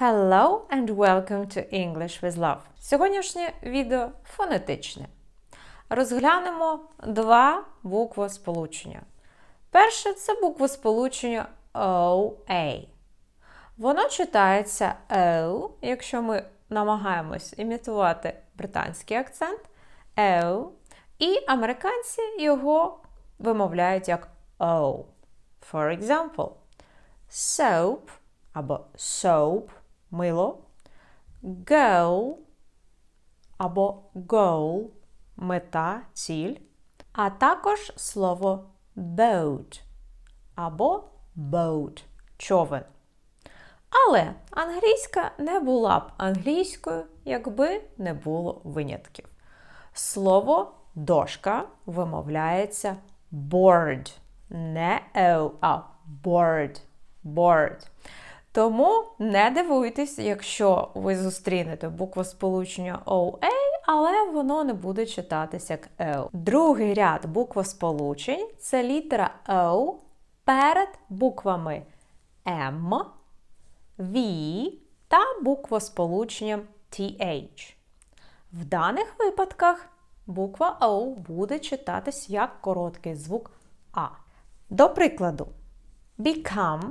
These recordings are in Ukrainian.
Hello and welcome to English with Love. Сьогоднішнє відео фонетичне. Розглянемо два буквосполучення. Перше це буквосполучення OA. Воно читається O, якщо ми намагаємось імітувати британський акцент O, і американці його вимовляють як O. For example, soap або soap мило, goal або goal мета, ціль, а також слово boat або boat човен. Але англійська не була б англійською, якби не було винятків. Слово дошка вимовляється board. Не «o», а board. board. Тому не дивуйтесь, якщо ви зустрінете буквосполучення OA, але воно не буде читатися як O. Другий ряд буквосполучень це літера O перед буквами M, V та буквосполученням TH. В даних випадках буква O буде читатись як короткий звук А. До прикладу, become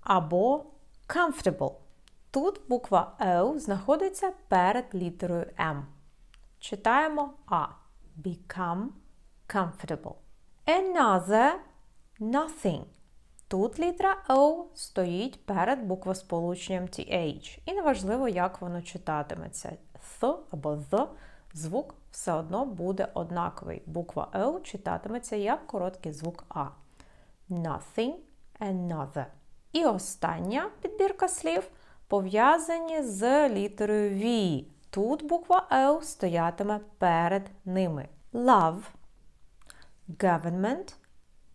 або comfortable. Тут буква O знаходиться перед літерою M. Читаємо А. Become comfortable. Another nothing. Тут літера O стоїть перед буквосполученням TH. І неважливо, як воно читатиметься. Th або the звук все одно буде однаковий. Буква O читатиметься як короткий звук А. Nothing, another. І остання підбірка слів пов'язані з літерою V. Тут буква L стоятиме перед ними. Love, government,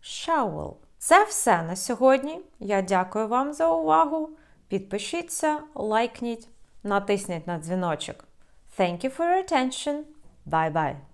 shovel. Це все на сьогодні. Я дякую вам за увагу. Підпишіться, лайкніть, натисніть на дзвіночок. Thank you for your attention. Bye-bye.